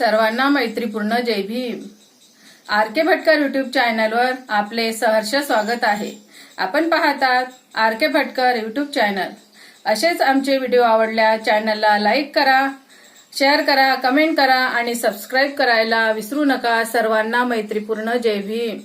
सर्वांना मैत्रीपूर्ण जय Bhim. R K Bhatkar YouTube चॅनलवर आपले सहर्ष स्वागत आहे. आपण पाहतात R K Bhatkar YouTube channel असेच आमचे व्हिडिओ आवडल्या चॅनलला लाईक करा शेअर करा कमेंट करा आणि सबस्क्राईब करायला विसरू नका. सर्वांना मैत्रीपूर्ण जय भीम.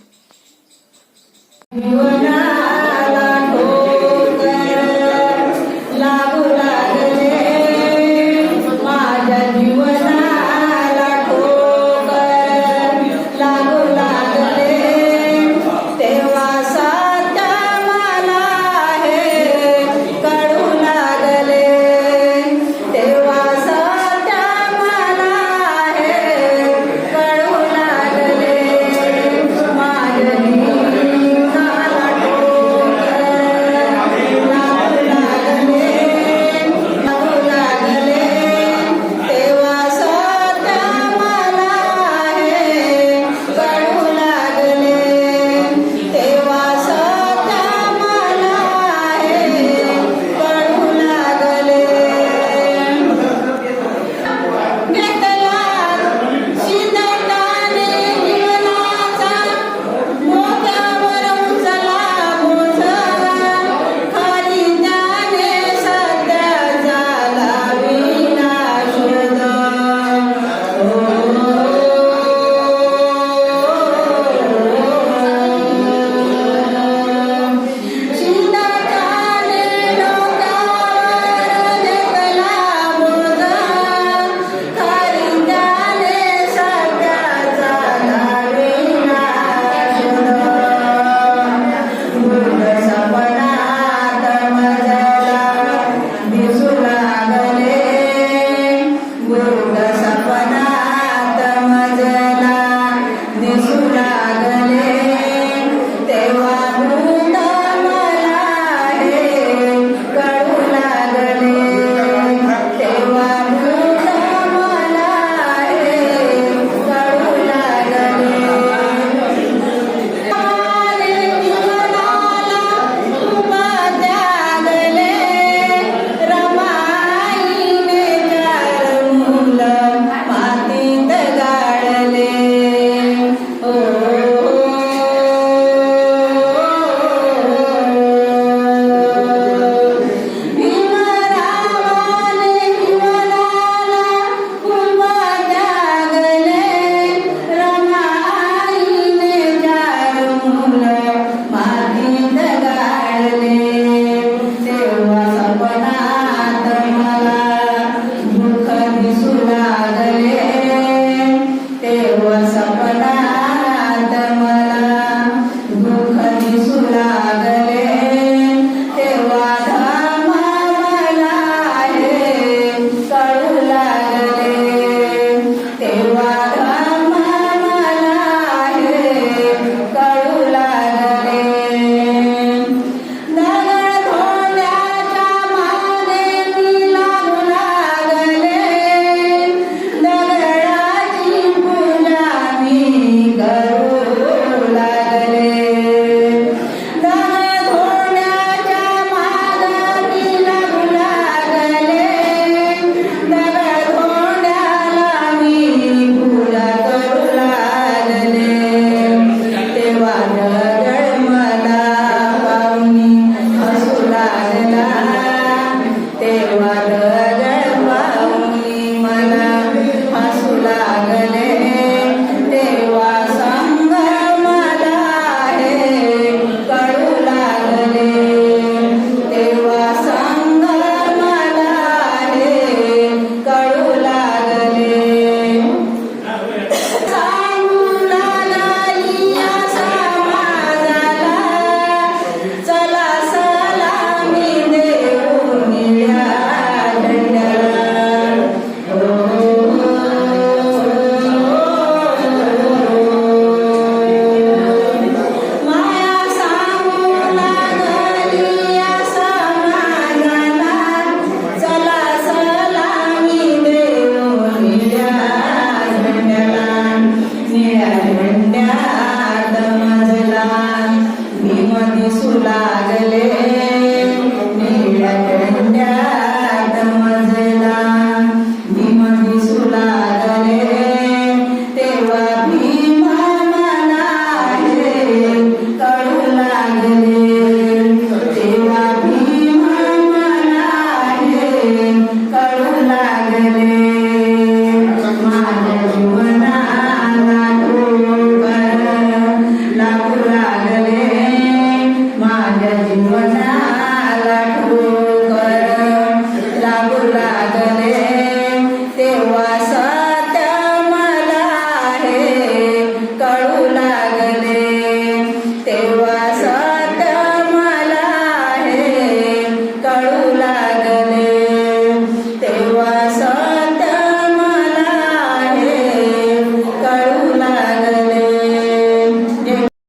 Magdalene.